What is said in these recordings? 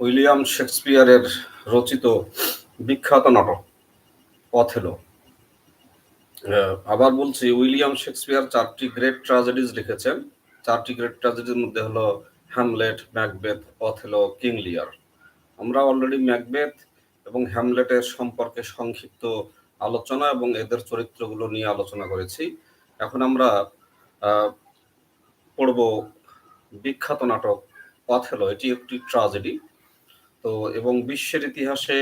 William শেক্সপিয়ারের রচিত বিখ্যাত নাটক অথেলো আবার বলছি, উইলিয়াম শেক্সপিয়ার চারটি গ্রেট ট্রাজেডিজ লিখেছেন। চারটি গ্রেট ট্রাজেডির মধ্যে হলো হ্যামলেট, ম্যাকবেথ অথেলো কিং লিয়ার। আমরা অলরেডি ম্যাকবেথ এবং হ্যামলেটের সম্পর্কে সংক্ষিপ্ত আলোচনা এবং এদের চরিত্রগুলো নিয়ে আলোচনা করেছি। এখন আমরা পড়ব বিখ্যাত নাটক অথেলো এটি একটি ট্রাজেডি তো, এবং বিশ্বের ইতিহাসে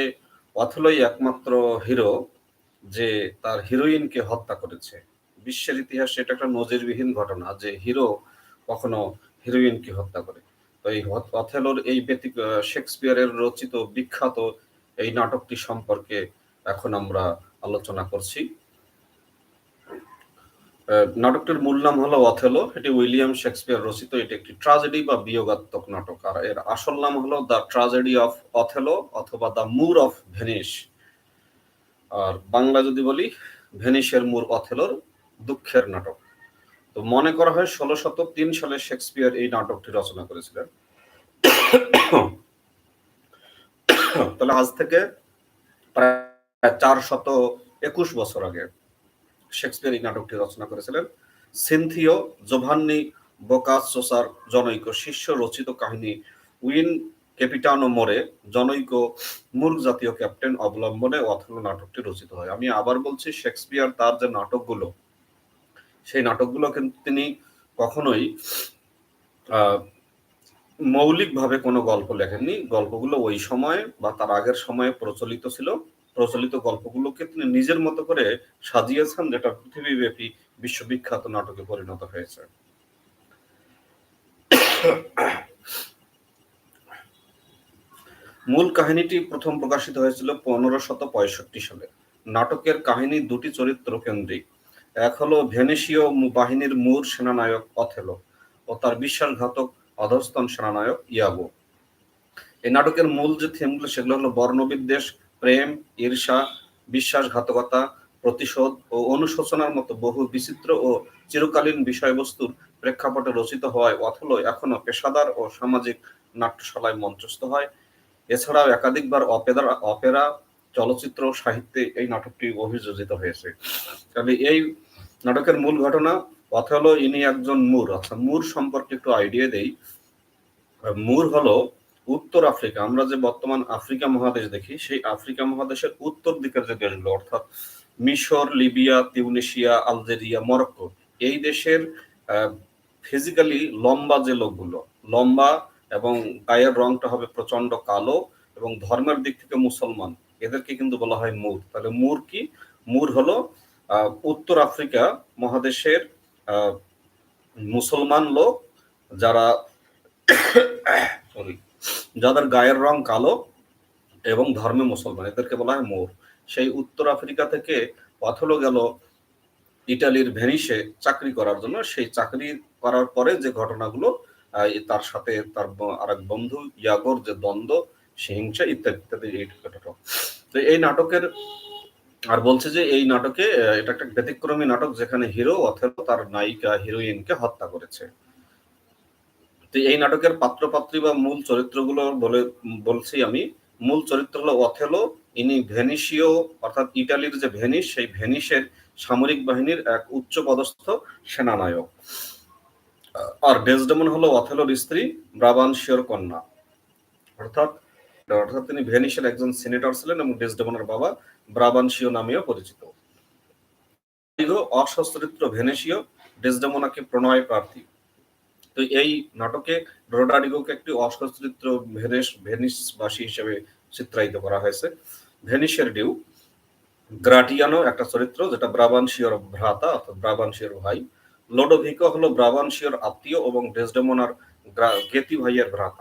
অথেলোই একমাত্র হিরো যে তার হিরোইনকে হত্যা করেছে। বিশ্বের ইতিহাসে এটা একটা নজিরবিহীন ঘটনা যে হিরো কখনো হিরোইনকে হত্যা করে। তো এই অথেলোর এই ব্যতিক শেক্সপিয়ারের রচিত বিখ্যাত এই নাটকটি সম্পর্কে এখন আমরা আলোচনা করছি। নাটকটির মূল নাম হলো অথেলো, এটি উইলিয়াম শেক্সপিয়ার রচিত, এটি একটি ট্রাজেডি বা বিয়োগাত্মক নাটক। আর এর আসল নাম হলো দ্য ট্রাজেডি অফ অথেলো অথবা দ্য মুর অফ ভেনিস। আর বাংলা যদি বলি, ভেনিসের মূর অথেলোর দুঃখের নাটক। তো মনে করা হয় ষোলো শত তিন সালে শেক্সপিয়ার এই নাটকটি রচনা করেছিলেন। তাহলে আজ থেকে প্রায় চার শত একুশ বছর আগে শেক্সপিয়ার এই নাটকটি রচনা করেছিলেন। সিনথিও জোভান্নি বোকাসোসার জনৈক শিষ্য রচিত কাহিনী উইন ক্যাপিটানো মোরে জনৈক মূর্খ জাতীয় ক্যাপ্টেন অবলম্বনে অথলো নাটকটি রচিত হয়। আমি আবার বলছি, শেক্সপিয়ার তার যে নাটকগুলো, সেই নাটকগুলো কিন্তু তিনি কখনোই মৌলিকভাবে কোনো গল্প লেখেননি। গল্পগুলো ওই সময়ে বা তার আগের সময়ে প্রচলিত ছিল। প্রচলিত গল্পগুলোকে তিনি নিজের মতো করে সাজিয়েছেন, যেটা পৃথিবীব্যাপী বিশ্ববিখ্যাত নাটকে পরিণত হয়েছে। মূল কাহিনীটি প্রথম প্রকাশিত হয়েছিল পনেরো শত পঁয়ষট্টি সালে। নাটকের কাহিনী দুটি চরিত্র কেন্দ্রিক। এক হলো ভেনেশীয় বাহিনীর মূল সেনানায়ক অথেলো ও তার বিশ্বাসঘাতক অধস্তন সেনানায়ক ইয়াগো। এই নাটকের মূল যে থিমগুলো, সেগুলো হলো বর্ণবিদ্বেষ প্রেম, ঈর্ষা, বিশ্বাসঘাতকতা, প্রতিশোধ ও অনুশোচনার মতো বহু বিচিত্র ও চিরকালীন বিষয়বস্তুর প্রেক্ষাপটে রচিত হওয়ায় অথলো এখনও পেশাদার ও সামাজিক নাট্যশালায় মঞ্চস্থ হয়। এছাড়াও একাধিকবার অপেরা অপেরা, চলচ্চিত্র সাহিত্যে এই নাটকটি অভিযোজিত হয়েছে। তবে এই নাটকের মূল ঘটনা অথলো ইনি একজন মূর। আচ্ছা মূর সম্পর্কে একটু আইডিয়া দেই। মূর হলো উত্তর আফ্রিকা, আমরা যে বর্তমান আফ্রিকা মহাদেশ দেখি, সেই আফ্রিকা মহাদেশের উত্তর দিকের যে দেশগুলো, অর্থাৎ মিশর, লিবিয়া, তিউনেশিয়া, আলজেরিয়া, মরক্কো, এই দেশের ফিজিক্যালি লম্বা যে লোকগুলো, লম্বা এবং গায়ের রংটা হবে প্রচণ্ড কালো এবং ধর্মের দিক থেকে মুসলমান, এদেরকে কিন্তু বলা হয় মুর। তাহলে মুর কি? মুর হলো উত্তর আফ্রিকা মহাদেশের মুসলমান লোক যারা সরি যাদের গায়ের রং কালো এবং ধর্মে মুসলমান, এদেরকে বলা হয় মোর। সেই উত্তর আফ্রিকা থেকে অথলো গেল ইটালির ভেনিসে চাকরি করার জন্য। সেই চাকরি করার পরে যে ঘটনাগুলো তার সাথে তার আরেক বন্ধু ইয়াগোর যে দ্বন্দ্ব সে হিংসা ইত্যাদি ইত্যাদি, এই নাটক তো এই নাটকের, আর বলছে যে এই নাটকে এটা একটা ব্যতিক্রমী নাটক যেখানে হিরো অথবা তার নায়িকা হিরোইনকে হত্যা করেছে। তো এই নাটকের পাত্রপাত্রী বা মূল চরিত্রগুলো বলে, বলছি আমি। মূল চরিত্র হলো অথেলো। ইনি ভেনিসীয়, অর্থাৎ ইটালির যে ভেনিস, সেই ভেনিসের সামরিক বাহিনীর এক উচ্চ পদস্থ সেনানায়ক। আর ডেসডেমন হলো অথেলোর স্ত্রী ব্রাবানশিয়র কন্যা। অর্থাৎ অর্থাৎ তিনি ভেনিসের একজন সিনেটর ছিলেন এবং ডেসডেমনের বাবা ব্রাবানশীয় নামেও পরিচিত। দীর্ঘ অসচ্চরিত্র ভেনেশীয় ডেসডেমোনাকে প্রণয় প্রার্থী। তো এই নাটকে রোডারিগোকে একটি অসচ্চরিত্র ভেনিস, ভেনিসবাসী হিসেবে চিত্রায়িত করা হয়েছে। ভেনিসের ডিউ, গ্রাটিয়ানো একটা চরিত্র যেটা ব্রাবানশিয়র ভ্রাতা অর্থাৎ ব্রাবানশিয়র ভাই। লোডোভিকো হলো ব্রাবানশিয়র আত্মীয় এবং ডেসডেমোনার গেতি ভাইয়ের ভ্রাতা।